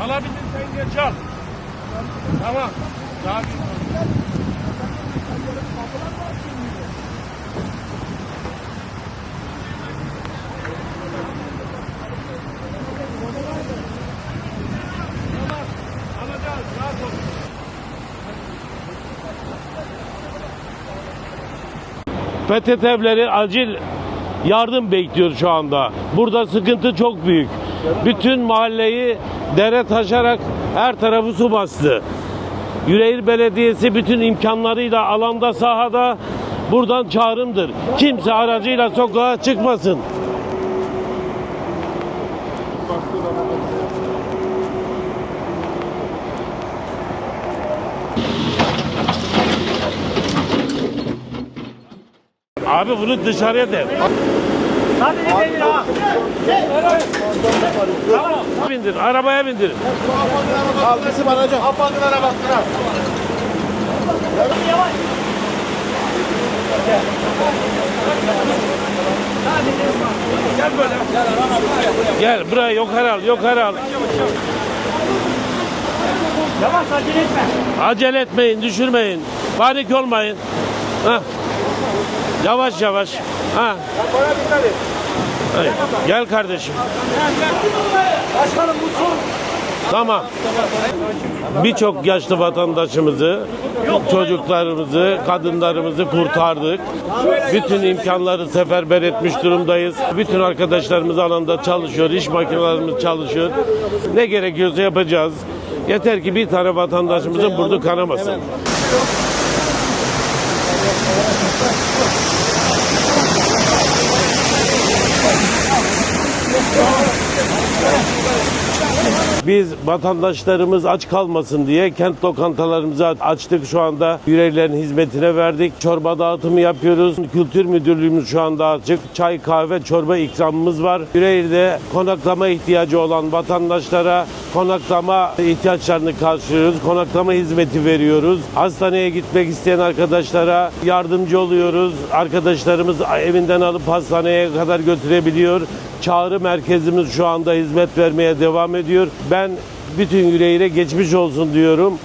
Alabildiysen geç al. Tamam. Daha bir Tamam. Alacağız. Rahat ol. PTT evleri acil yardım bekliyor şu anda. Burada sıkıntı çok büyük. Bütün mahalleyi dere taşarak her tarafı su bastı. Yüreğir Belediyesi bütün imkanlarıyla alanda sahada buradan çağrımdır. Kimse aracıyla sokağa çıkmasın. Abi bunu dışarıya der. Sadece devir ha. Bindir, arabaya bindir. Algısı bana hocam. Kapandılara baktılar. Yavaş. Gel böyle. Gel buraya yukarı al, yukarı al. Yavaş acele etme. Acele etmeyin, düşürmeyin. Panik olmayın. Hah. Yavaş yavaş. Ha. Bana dikkat et. Gel kardeşim. Başkanım bu son. Tamam. Birçok yaşlı vatandaşımızı, çocuklarımızı, kadınlarımızı kurtardık. Bütün imkanları seferber etmiş durumdayız. Bütün arkadaşlarımız alanda çalışıyor, iş makinelerimiz çalışıyor. Ne gerekiyorsa yapacağız. Yeter ki bir tane vatandaşımızın burnu kanamasın. Biz vatandaşlarımız aç kalmasın diye kent lokantalarımızı açtık şu anda. Yüreklerin hizmetine verdik. Çorba dağıtımı yapıyoruz. Kültür müdürlüğümüz şu anda açık. Çay, kahve, çorba ikramımız var. Yüreğir'de konaklama ihtiyacı olan vatandaşlara konaklama ihtiyaçlarını karşılıyoruz. Konaklama hizmeti veriyoruz. Hastaneye gitmek isteyen arkadaşlara yardımcı oluyoruz. Arkadaşlarımız evinden alıp hastaneye kadar götürebiliyor. Çağrı merkezimiz şu anda hizmet vermeye devam ediyor. Ben bütün yüreğine geçmiş olsun diyorum.